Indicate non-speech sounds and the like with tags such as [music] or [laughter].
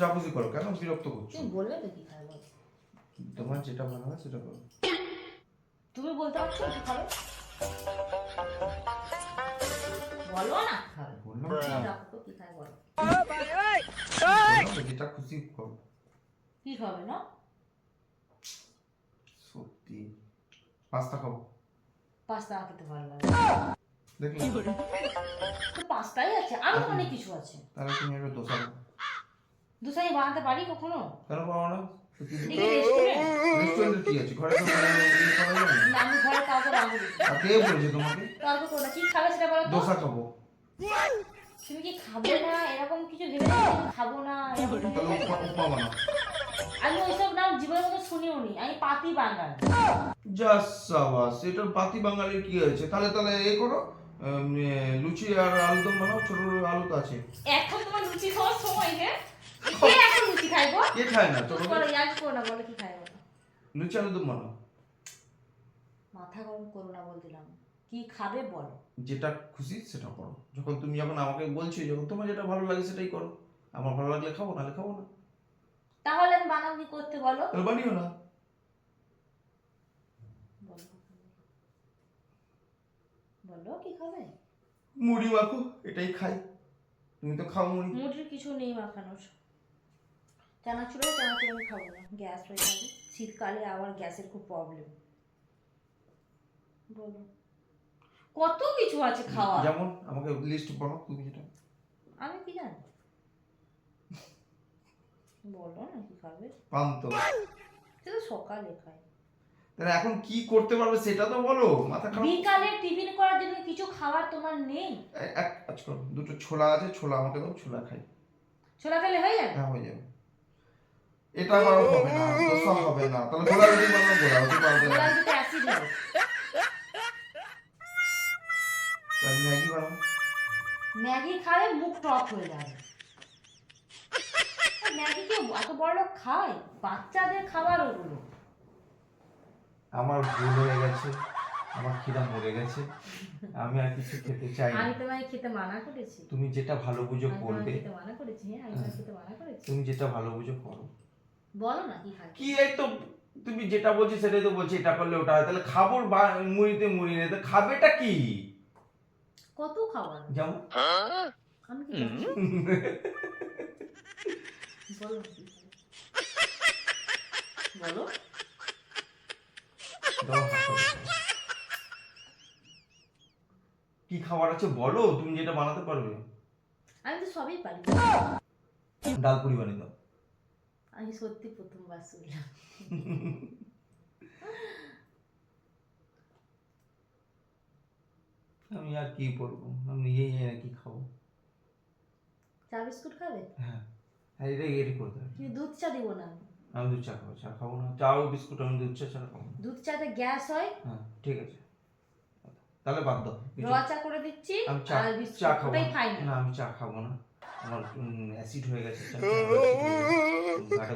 যা খুশি করো কেন বিরক্ত করছ? তুমি বললে তো কি খাবে। তোমার যেটা ভালো হয় সেটা করো। তুমি বলতে পারছ কি খাবে বলো না। খাবে বললাম তো। কি খাবে বলো? বললাম যেটা খুশি করো। কি খাবে না? সত্যি। পাস্তা খাব। পাস্তা খেতে ভালো লাগে। দেখলে? পাস্তাই আছে আরও অনেক কিছু আছে। তাহলে তুমি একটা দোসা দুসাই বানাতে পারি কখনো? কেন পারো না? সত্যি দেখি রেস্টুরেন্ট রেস্টুরেন্টে কি আছে? ঘরে তো বানানো করা যাবে না। আমি ঘরে কাউকে রাখব আর কে বলেছে তোমাকে? কাউকে করো কি খাবে সেটা বলো দোসা খাব। তুমি কি খাবে না? এরকম কিছু ভেবে খাব না? এরকম কিছু তাহলে ভেবে উপমা দেখো। উপমা বানাও। আমি ওইসব নাম জীবনের মতো শুনিও নি আমি পাতি বাঙাল। যা এটা পাতি বাঙালির কি হয়েছে? তাহলে তাহলে এ করো লুচি আর আলুদম বানাও ছোট ছোট আলু তো আছে। এখন তোমার লুচি খাওয়ার সময় হে কে এখন লুচি খাইবো? কে খায় না? বলো ইয়াজ করো না বলো কি খাইবো? লুচি আলুদম বানাও মাথা গরম করো না বল দিলাম। কি খাবে বলো। যেটা খুশি সেটা করো। যখন তুমি যখন আমাকে বলছো যখন তোমার যেটা ভালো লাগে সেটাই করো। আমার ভালো লাগলে খাব নাহলে খাব না। তাহলে আমি বানাবো কি করতে বলো। তাহলে বানিও না। বলো কি খাবে? মুড়ি মাখো এটাই খাই। তুমি তো খাও মুড়ি মুটির কিছু নেই মাখানোর। চানাচুর চানাচুর আমি খাব না। গ্যাস হয়ে যাবে শীতকালে আবার গ্যাসের খুব প্রবলেম বলো। কত কিছু আছে খাওয়া যেমন আমাকে লিস্ট বলো তুমি যেটা। আমি কি জানি? বলো না কি খাবে? পান্ত। সে তো সকালে খাই তাহলে এখন কি করতে পারবে সেটা তো বলো মাথা খারাপ। বিকালে টিফিন করার জন্য কিছু খাবার তোমার নেই? এক কাজ করো দুটো ছোলা আছে ছোলা আমাকে দাও ছোলা খাই। ছোলা খেলে হয়ে যাবে? হ্যাঁ হয়ে যাবে। এটা আবার হবে না দোসা হবে না। তাহলে গোলা রুটি বানাও গোলা রুটি পারবে না। তাহলে ম্যাগি বানাও। ম্যাগি খাবে মুখ টক হয়ে যাবে। ম্যাগি কি এত বড় লোক খায়? বাচ্চাদের খাবার ওগুলো। আমার ভুল হয়ে গেছে আমার খিদা মরে গেছে আমি আর কিছু খেতে চাই আমি তোমায় খেতে মানা করেছি। তুমি যেটা ভালো বুঝো আমি তোমায় করবে। খেতে মানা করেছি হ্যাঁ আমি তোমায় খেতে মানা করেছি। তুমি যেটা ভালো বুঝো করো। বলো না কি খাবে কি এই তো তুমি যেটা বলছি সেটাই তো বলছি এটা করলে ওটা হয়। তাহলে খাবার বা- মুড়িতে মুড়ি নেই তো খাবেটা কি? কত খাবার? যেমন আমি কি বলো খাবে? বলো। কি খাবার আছে বলো তুমি যেটা বানাতে পারবে। আমি তো সবই পারি। ডাল পুরি বানিয়ে দাও। আমি সত্যি প্রথমবার শুনলাম। আমি আর কি বলব আমি নিজেই জানি কি খাব। চা বিস্কুট খাবে? হ্যাঁ। হ্যাঁ এটা এটি করতে হবে কিন্তু দুধ চা দিব না। আমি। দুধ চা খাব চা খাব না। চা ও বিস্কুট আমি দুধ চা ছাড়া খাব দুধ চাতে গ্যাস হয়? হ্যাঁ ঠিক আছে। তাহলে বাদ দাও। রোয়া চা করে দিচ্ছি আমি চা আর খাব না আমি চা খাব না। আমার অ্যাসিড হয়ে গেছে। [laughs] গাটা